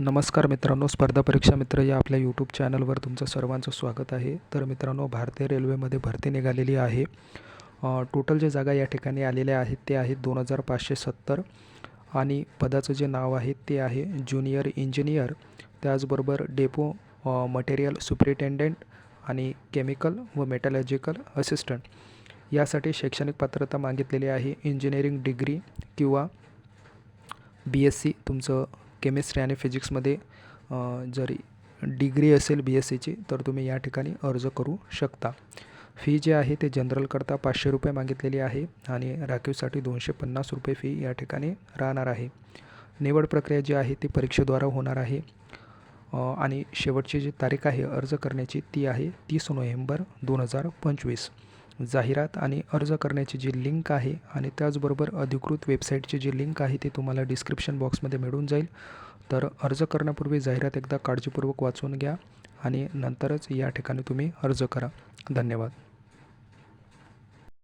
नमस्कार मित्रांनो स्पर्धा परीक्षा मित्र या आपल्या यूट्यूब चॅनलवर तुमचं सर्वांचं स्वागत आहे. तर मित्रांनो भारतीय रेल्वेमध्ये भरती निघालेली आहे. टोटल जे जागा या ठिकाणी आलेल्या आहेत ते आहेत दोन हजार पाचशे सत्तर आणि पदाचं जे नाव आहे ते आहे ज्युनियर इंजिनियर त्याचबरोबर डेपो मटेरियल सुप्रिटेंडेंट आणि केमिकल व मेटॅलॉजिकल असिस्टंट यासाठी शैक्षणिक पात्रता मागितलेली आहे इंजिनिअरिंग डिग्री किंवा बी एस सी तुमचं केमिस्ट्री आणि फिजिक्समध्ये जरी डिग्री असेल बी एस सीची तर तुम्ही या ठिकाणी अर्ज करू शकता. फी जी आहे ते जनरलकरता पाचशे रुपये मागितलेली आहे आणि राखीवसाठी दोनशे पन्नास रुपये फी या ठिकाणी राहणार आहे. निवड प्रक्रिया जी आहे ती परीक्षेद्वारा होणार आहे. आणि शेवटची जी तारीख आहे अर्ज करण्याची ती आहे तीस नोव्हेंबर दोन हजार पंचवीस. जाहिरात आणि अर्ज करण्याची जी लिंक आहे आणि त्याचबरोबर अधिकृत वेबसाईटची जी लिंक आहे ती तुम्हाला डिस्क्रिप्शन बॉक्समध्ये मिळून जाईल. तर अर्ज करण्यापूर्वी जाहिरात एकदा काळजीपूर्वक वाचून घ्या आणि नंतरच या ठिकाणी तुम्ही अर्ज करा. धन्यवाद.